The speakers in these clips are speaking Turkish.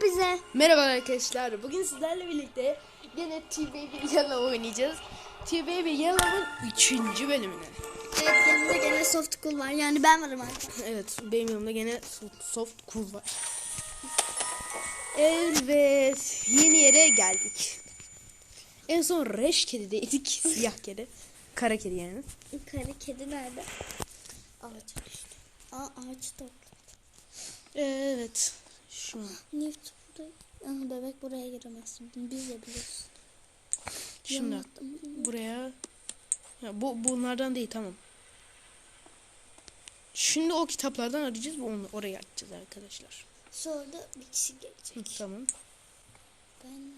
hepinize. Merhaba arkadaşlar. Bugün sizlerle birlikte yine T-Baby Yellow oynayacağız. T-Baby Yellow'un 3. bölümüne. Evet yanımda gene soft cool var. Yani ben varım artık. Evet benim yanımda gene so- soft cool var. Evet yeni yere geldik. En son reş kedideydik. Siyah kedi. Kara kedi yani. Kara kedi nerede? Ağaç. Aa ağaç topla. Evet. Şu an. Newt burada. Aha, bebek buraya giremezsin. Biz de biliyoruz. Şimdi Yanılttım. buraya ya bu bunlardan değil tamam. Şimdi o kitaplardan arayacağız ve onu oraya açacağız arkadaşlar. Sonra da bir kişi gelecek. Hı, tamam. Ben.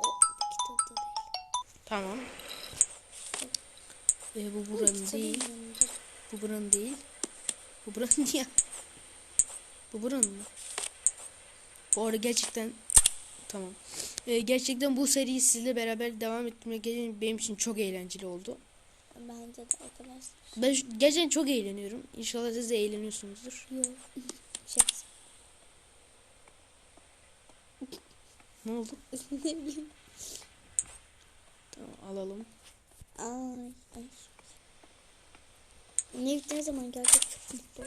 O kitapta değil. Tamam. Ee, bu buranın değil. Bu buranın değil. Bu buranın ya. Bu buranın mı? Bu arada gerçekten tamam. Ee, gerçekten bu seriyi sizle beraber devam ettirmek benim için çok eğlenceli oldu. Bence de arkadaşlar. Ben gerçekten çok eğleniyorum. İnşallah siz de eğleniyorsunuzdur. Yok. Şakası. Ne oldu? ne bileyim. Tamam alalım. Ay. ay. Ne zaman gelecek çok mutlu.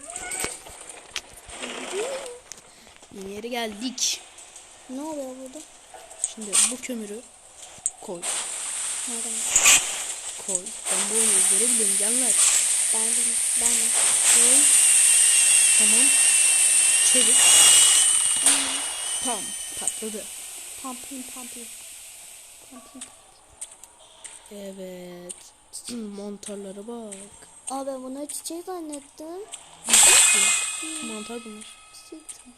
Yeni yere geldik. Ne oluyor burada? Şimdi bu kömürü koy. Nereden? Koy. Ben bu oyunu görebiliyorum canlar. Ben de. Ben de. Koy. Tamam. Çevir. Tam patladı. Pumping pumping. Pumping. Evet. Hmm, Mantarlara bak. Aa ben bunu çiçek zannettim. Mantar bunlar. Çiçek zannettim.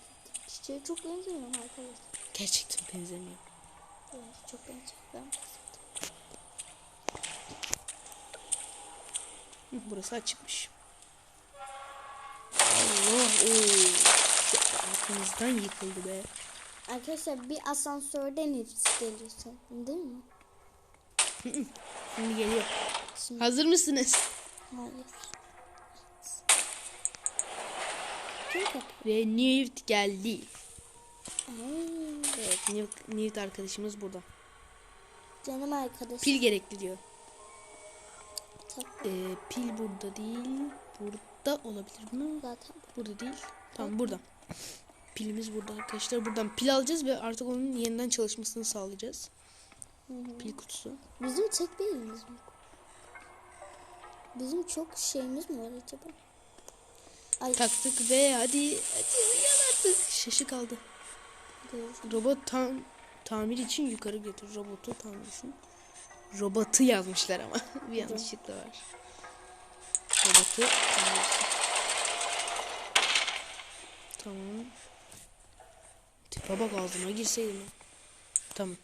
Çiçeğe çok benziyorum arkadaşlar. Gerçekten benzemiyor. Evet çok benziyor. Ben Burası açıkmış. Allah ooo. Arkamızdan yıkıldı be. Arkadaşlar bir asansörden hepsi geliyor sanırım değil mi? Şimdi geliyor. Şimdi Hazır mısınız? hayır. Ve Newt geldi. Evet Newt, Newt arkadaşımız burada. canım arkadaşım. Pil gerekli diyor. Ee, pil burada değil. Burada olabilir mi? Zaten Burada değil. Tamam burada. Pilimiz burada arkadaşlar. Buradan pil alacağız ve artık onun yeniden çalışmasını sağlayacağız. Pil kutusu. bizim tek elimiz mi? Bizim çok şeyimiz mi var acaba? Ay Taktık ve hadi hadi uyan artık. Şaşı kaldı. Robot tam tamir için yukarı götür. Robotu tamir için. Robotu yazmışlar ama bir yanlışlıkla var. Robotu tamir için. Tamam. Tipe bak ağzıma girseydim. Tamam.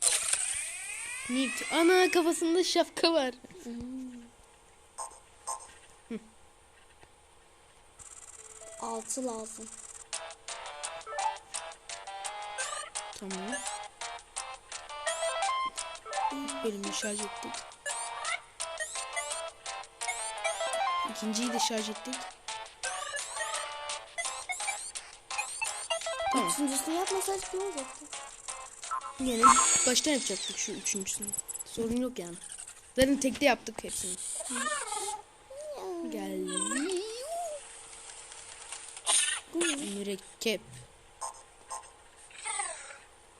Newt. Ana kafasında şapka var. Altı lazım. Tamam. Bölümü şarj ettik. İkinciyi de şarj ettik. Tamam. Üçüncüsünü yapmasaydık ne olacaktı? Yine baştan yapacaktık şu üçüncüsünü. Sorun yok yani. Zaten tekte yaptık hepsini. Geldi. Mürekkep.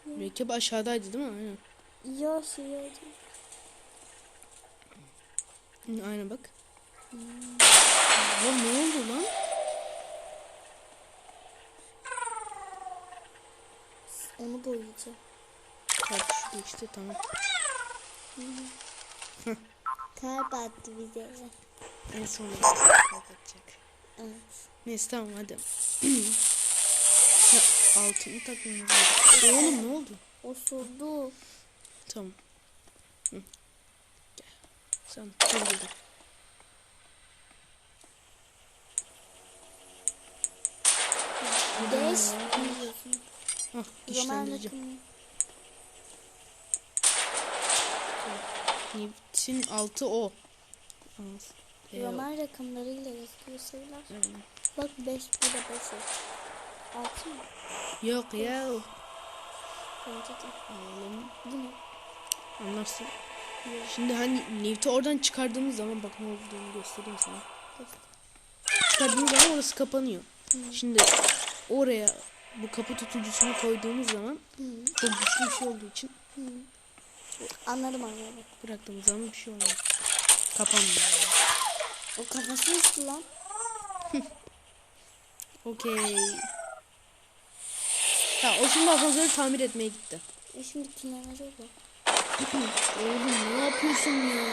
Mürekkep aşağıdaydı değil mi? Aynen. Ya. Hı, Aynen bak. Lan ne oldu lan? Onu boyayacağım. Kalp şu geçti tamam. Kalp attı bize. En son kapatacak. Neyse tamam hadi. ya, altını takmamız lazım. Oğlum ne oldu? Osurdu. Tamam. Hı. Gel. Sen burada. Beş. Hah akımı. Newt'in altı o. Al. Ee, Roman rakamlarıyla yazılıyor sayılar. evet. Bak 5 bu da 5 olsun. Altı mı? Yok ya. Bence de. Oğlum Bu ne? anlarsın. Şimdi hani Newt'u oradan çıkardığımız zaman bak ne olduğunu göstereyim sana. Çıkardığımız zaman orası kapanıyor. Şimdi oraya bu kapı tutucusunu koyduğumuz zaman Hı. çok güçlü bir şey olduğu için Hı. Anladım anladım. bıraktığımız zaman bir şey olmuyor. Kapanmıyor. O kafası üstü lan. Okey. Ha, o şimdi asansörü tamir etmeye gitti. E şimdi kimler oldu? Oğlum ne yapıyorsun ya?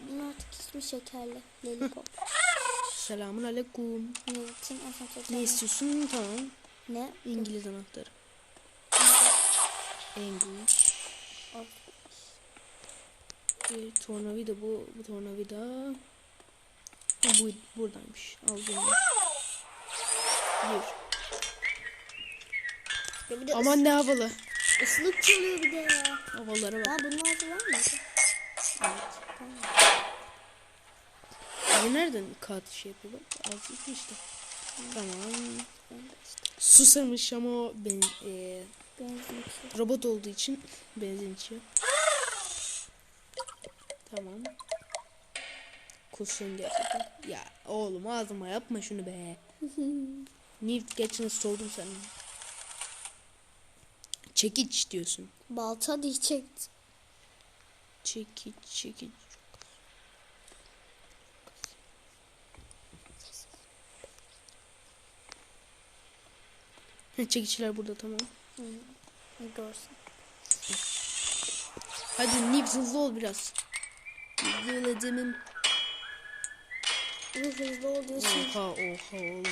Bunun artık ismi şekerli. Lollipop. Selamun aleyküm. ne için asansör? Ne istiyorsun? Tamam. Ne? İngiliz anahtarı. English. Of. Bir tornavida bu. Bu tornavida. Ha, bu buradaymış. Al bunu. Ya bir de Aman ne havalı. ıs- ıslık çalıyor bir de ya. Havalara bak. Ha bunun ağzı var mı? Evet. Bu nereden kağıt şey yapıyor bak. Al işte. Tamam. Susarmış ama ben, e, Benzin içi. robot olduğu için benzin içiyor. Tamam. Kusun gerçekten. Ya oğlum ağzıma yapma şunu be. Nift geçen sordum sana. Çekiç diyorsun. Balta diyecekti. Çekiç çekiç. Çekiçler burada tamam. Hı. Görsün. Hadi Niv hızlı ol biraz. Bu hızlı oluyorsun. Oha oha oğlum.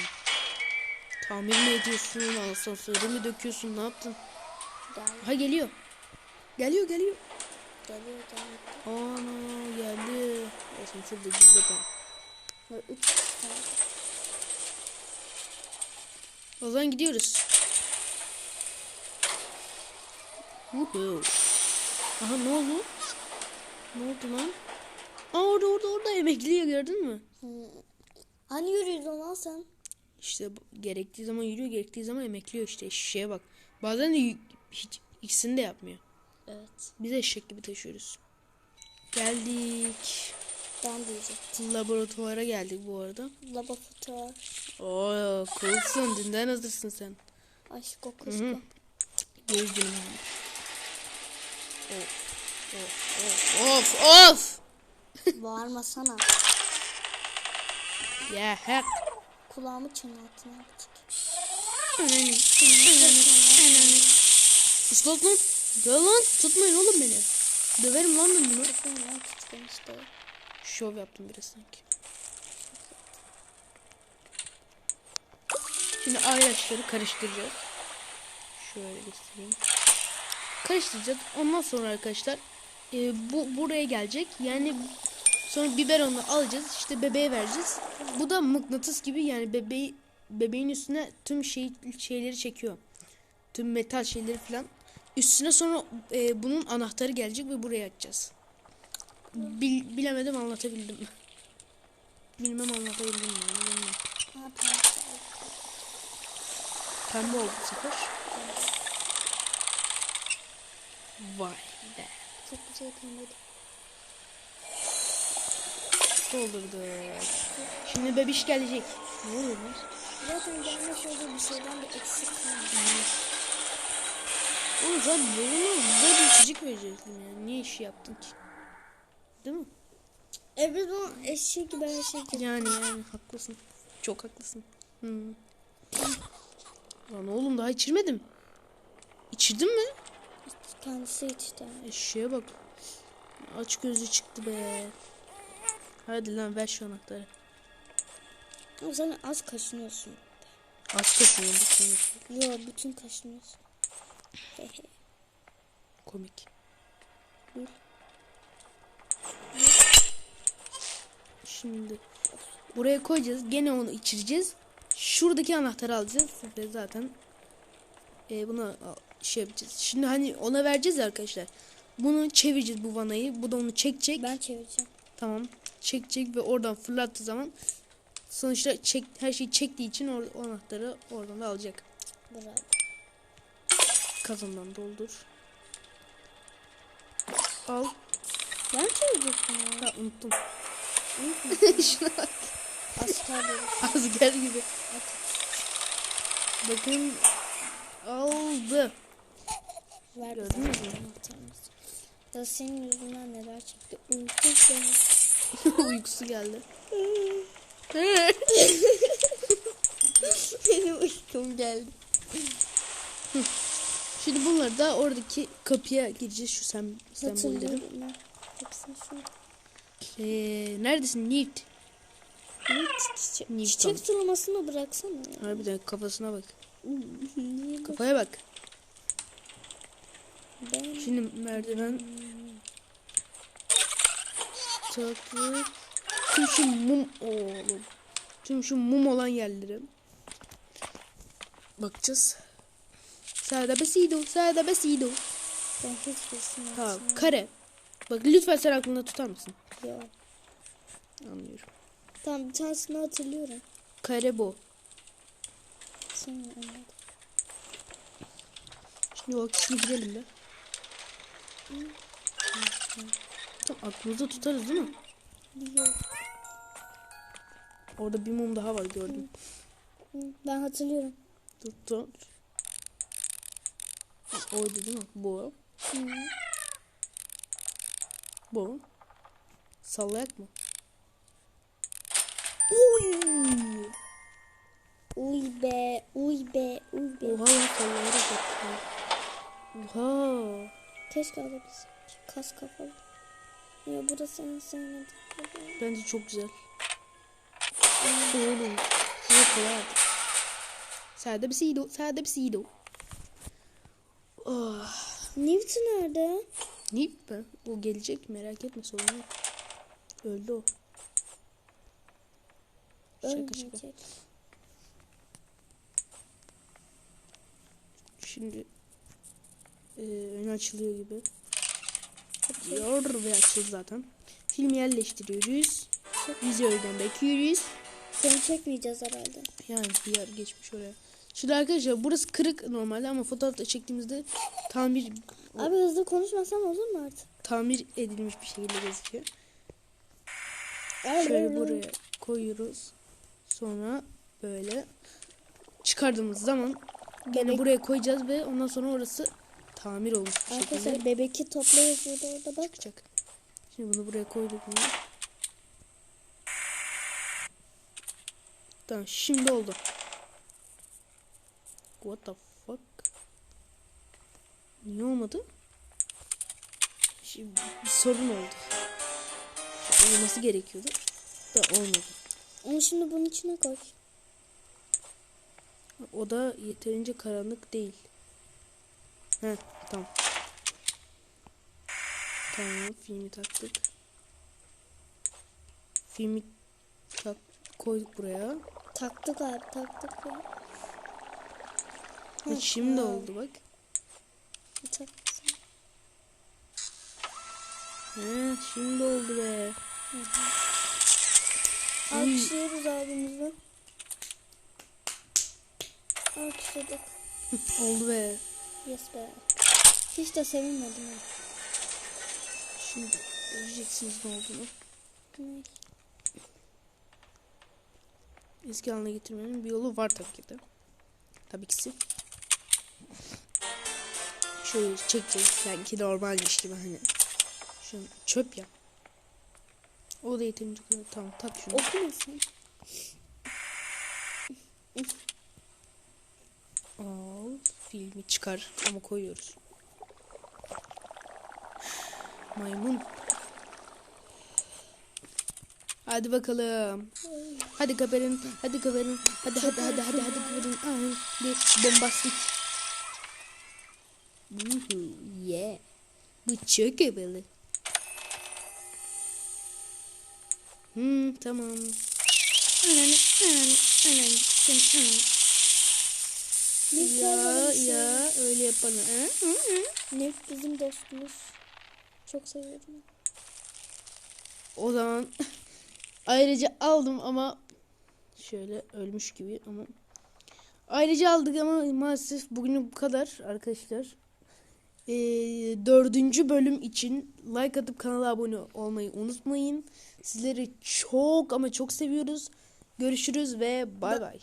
Tamir mi ediyorsun? Asansörü mü döküyorsun? Ne yaptın? Gel. Ha geliyor. Geliyor geliyor. Geliyor geliyor. Ana geldi. Asansör de bizde ben. Ve üç tane. O zaman gidiyoruz. Woohoo. Aha ne oldu? Ne oldu lan? Aa orada orada orada emekliyor gördün mü? Hı. Hani yürüyordun lan sen? İşte gerektiği zaman yürüyor gerektiği zaman emekliyor işte şişeye bak. Bazen de hiç ikisini de yapmıyor. Evet. Biz eşek gibi taşıyoruz. Geldik. Ben diyecektim. Laboratuvara geldik bu arada. Laboratuvar. Oo, coolsun. Dünden hazırsın sen. Aşk kokusu. Gözcünüm. Of. Of. Of. Of. Bağırmasana. Ya hak. Kulağımı çınlattın artık. Islat lan. Gel lan. Tutmayın oğlum beni. Döverim lan ben bunu. Şov yaptım biraz sanki. Şimdi ayraçları karıştıracağız. Şöyle göstereyim. Karıştıracağız. Ondan sonra arkadaşlar e, bu buraya gelecek. Yani sonra biberonu alacağız. İşte bebeğe vereceğiz. Bu da mıknatıs gibi yani bebeği bebeğin üstüne tüm şey şeyleri çekiyor. Tüm metal şeyleri falan. Üstüne sonra e, bunun anahtarı gelecek ve buraya açacağız. Bil, bilemedim anlatabildim mi? Bilmem anlatabildim mi? Bilmem. Pembe oldu bu sefer. Vay be. Çok güzel pembeydi. Doldurduk. Şimdi bebiş gelecek. Ne oluyor lan? Zaten gelmiş olduğu bir şeyden de eksik kalmadı. Oğlum sen bunu bize bir içecek verecektin ya. Niye işi yaptın ki? Değil mi? E biz bunu eşek gibi her şey gibi. Yani yani haklısın. Çok haklısın. Hmm. Lan oğlum daha içirmedim. İçirdin mi? Kendisi işte. Eşeğe bak. Aç gözü çıktı be. Hadi lan ver şu anahtarı. Ama sen az kaşınıyorsun. Az kaşınıyor bu konu. Yo bütün kaşınıyorsun. Komik. Dur. Şimdi buraya koyacağız. Gene onu içireceğiz. Şuradaki anahtarı alacağız. Ve zaten e, buna şey yapacağız. Şimdi hani ona vereceğiz arkadaşlar. Bunu çevireceğiz bu vanayı. Bu da onu çekecek. Ben çevireceğim. Tamam. Çekecek ve oradan fırlattığı zaman sonuçta çek, her şeyi çektiği için or, o anahtarı oradan da alacak. Bravo. Kazandan doldur. Al. Ben çözecektim ya. Ha unuttum. Şuna bak. Asker. Asker gibi. Bakın aldı. Ver Gördün mü? Da senin yüzünden neler çekti. Seni. Uykusu geldi. Benim uykum geldi. Şimdi bunları da oradaki kapıya gireceğiz şu sem sembolleri. Ee, neredesin Newt? Ne çiçek? Newton. Çiçek sulamasını bıraksana ya. Harbiden kafasına bak? Kafaya bak. Ben... Şimdi merdiven taktık. Tüm şu mum oğlum. Tüm şu mum olan yerlere bakacağız. Sağda besido, sağda besido. Ben hiçbirisini Tamam, açmıyorum. kare. Bak lütfen sen aklında tutar mısın? Yok. Anlıyorum. Tamam bir tanesini hatırlıyorum. Kare bu. Şimdi o kişiyi girelim be. Tamam, aklımızda tutarız değil mi? Yok. Orada bir mum daha var gördüm. Ben hatırlıyorum. Tut. Ha, Oydu değil mi? Bu. Hı. Bu. Sallayak mı? Uy. Uy be, uy be, uy be. Oha ya sallayarak. Oha. Keşke alabilsem. Kas kafalı. Ya burası en sevmediğim. Bence çok güzel. Oğlum. Şuraya kolay artık. Sade bir sido. Sade bir sido. Oh. Newton nerede? Ne ben? O gelecek merak etme sorun yok. Öldü o. Şaka şaka. Şimdi e, ön açılıyor gibi. Diyor ve açıldı zaten. Filmi yerleştiriyoruz. Vizörden bekliyoruz. Seni çekmeyeceğiz herhalde. Yani bir yer geçmiş oraya. Şimdi arkadaşlar burası kırık normalde ama fotoğrafta çektiğimizde tamir Abi hızlı konuşmasam olur mu artık? tamir edilmiş bir şekilde gözüküyor. Abi, Şöyle buraya koyuyoruz. Sonra böyle çıkardığımız zaman gene buraya koyacağız ve ondan sonra orası tamir olmuş Arkadaşlar bebeki topla yazıyordu orada bak. çıkacak. Şimdi bunu buraya koyduk mu? Tamam şimdi oldu. What the fuck? Niye olmadı? Şimdi bir sorun oldu. Olması gerekiyordu. Da olmadı. Onu şimdi bunun içine koy. O da yeterince karanlık değil. He tamam. Tamam filmi taktık. Filmi tak koyduk buraya. Taktık abi taktık ya. Ha, Hı, şimdi ha. oldu bak. Taktık. He şimdi oldu be. Alkışlıyoruz abimizi. Alkışladık. oldu be. Yes be. Hiç de sevinmedim ya. Şimdi göreceksiniz ne olduğunu. Eski haline getirmenin bir yolu var tabii ki de. Tabii ki. Şöyle çekeceğiz sanki normalmiş gibi hani. Şu çöp ya. O da yeterince kadar. Tamam tak şunu. Okumasın. Filmi çıkar ama koyuyoruz. Maymun. Hadi bakalım. Hadi kaperin. Hadi kaperin. Hadi hadi hadi hadi hadi kaperin. Hadi bombastik. Yeah. Bu çok havalı. Hmm, tamam. Ananı ananı ananı ananı. Ya şey. ya öyle hı. Nef bizim dostumuz. Çok seviyorum. O zaman ayrıca aldım ama Şöyle ölmüş gibi ama ayrıca aldık ama maalesef bugün bu kadar arkadaşlar. Ee, dördüncü bölüm için like atıp kanala abone olmayı unutmayın. Sizleri çok ama çok seviyoruz. Görüşürüz ve bay bay.